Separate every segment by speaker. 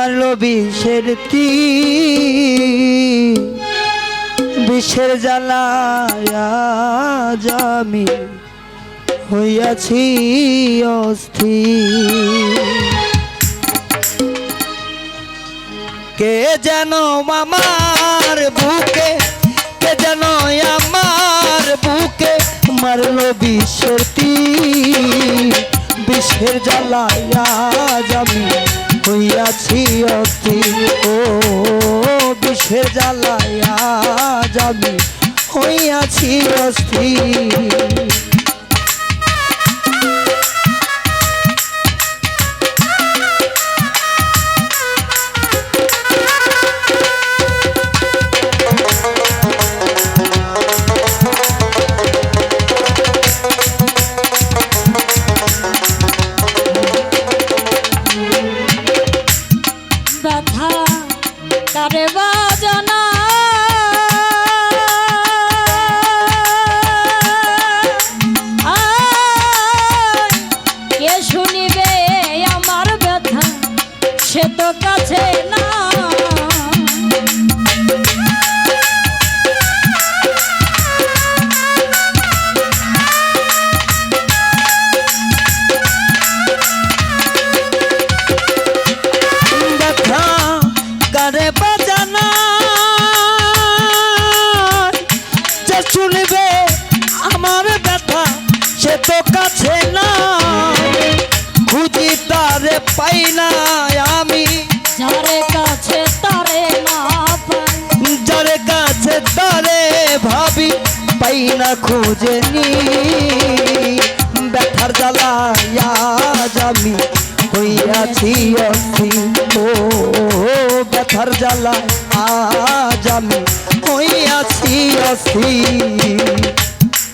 Speaker 1: মারল বিষের তি বিষের জ্বালায় আমি হইয়াছি অস্থির। কে যেন আমার বুকে, কে যেন আমার বুকে মারলো বিশ্বের তীর। বিশ্বের জ্বালায় আমি হইয়াছি অতি। ও বিশ্বের জ্বালায় আজ আমি হইয়াছি অস্থির।
Speaker 2: না
Speaker 1: খুঁজে নি। ব্যথার জ্বালায় আজ আমি হইয়াছি অস্থি। ও, ব্যথার জ্বালায় আজ হইয়াছি অস্থি।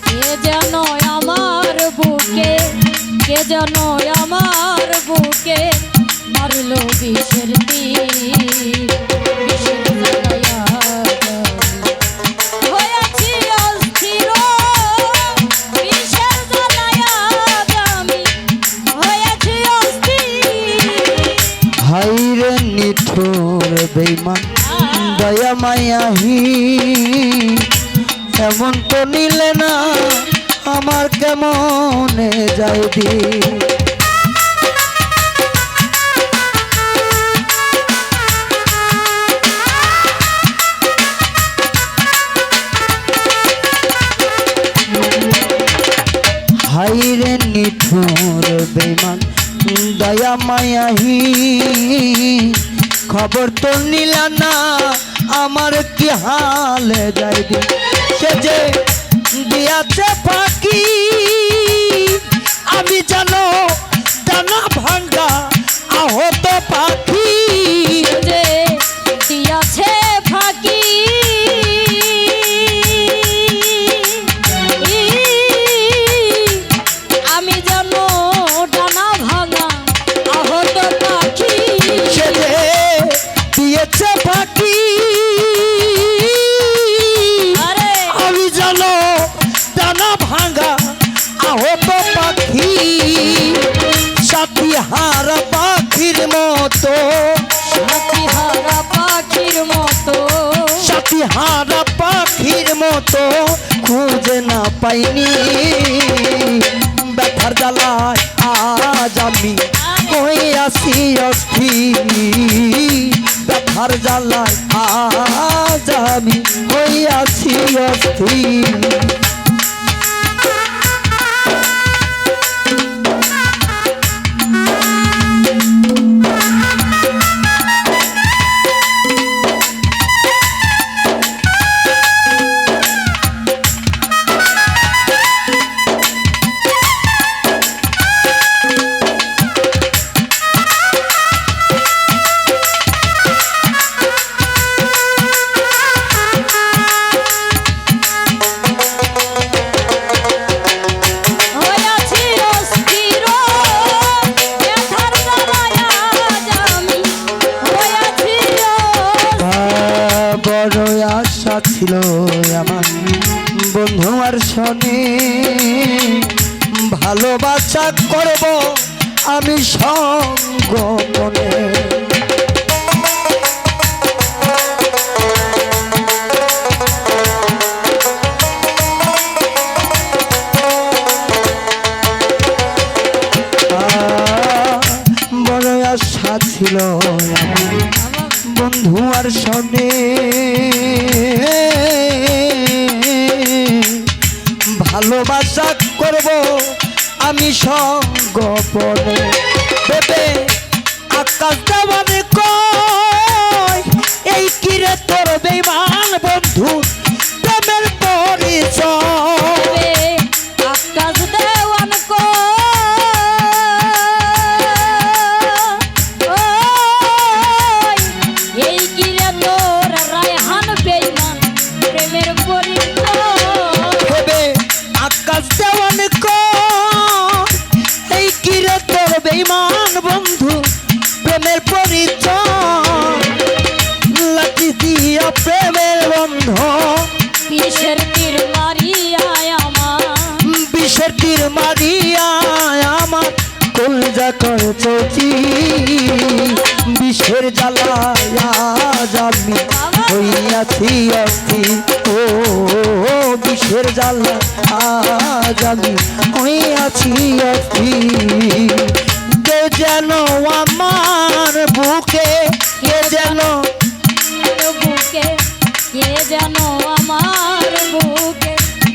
Speaker 2: কে যেন আমার বুকে, কে যেন আমার বুকে মারলো তীর।
Speaker 1: নিঠুর বেইমান, দয়া মায়াহি। এমন তো নিলে না, আমার কেমনে যাই দি হাইরে নিঠুর বেমান দয়া মায়াহি। খবর তো নিলা না আমার কি হাল যাই সে যে দিয়াছে ফাঁকি আহত পাখি সাথী হারা পাখির মতো।
Speaker 2: সাথী হারা পাখির মতো।
Speaker 1: সাথী হারা পাখির মতো খুঁজে না পাইনি। ব্যথার জ্বালায় আজ আমি হইয়াছি অস্থি ব্যথার জ্বালায় আজ আমি হইয়াছি অস্থির। ছিল আমার বন্ধু আর শনি। ভালোবাসা করব আমি সঙ্গ মনে। ছিল বন্ধু আর সনে ভালোবাসা করব আমি সঙ্গপনে। বেবে আকাশ দেওয়ানে কয়, এই কিরে তোর বেমান বন্ধু? প্রেমের পরিচয়।
Speaker 2: কিসের তীর মারিয়ায় আমার।
Speaker 1: বিষের তীর মারিয়া আমার। কলজা করে চৌচি বিষের জ্বালায়া জামি হইয়াছি অস্থি ও বিষের জ্বালা আজ আমি হইয়াছি অস্থি কে যেন আমার বুকে কে যেন
Speaker 2: বুকে কে যেন আমার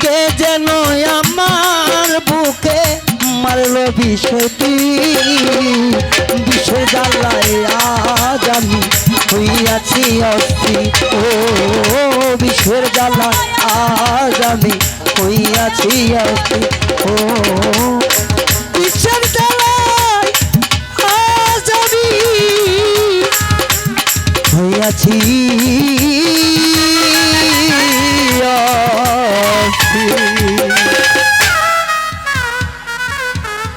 Speaker 1: কে যেন আমার বুকে মারল বিষয়টি বিষয় জ্বালায় আজ আমি হইয়াছি অস্থি ও বিষের জ্বালায় আজ আমি হইয়াছি অস্থি ও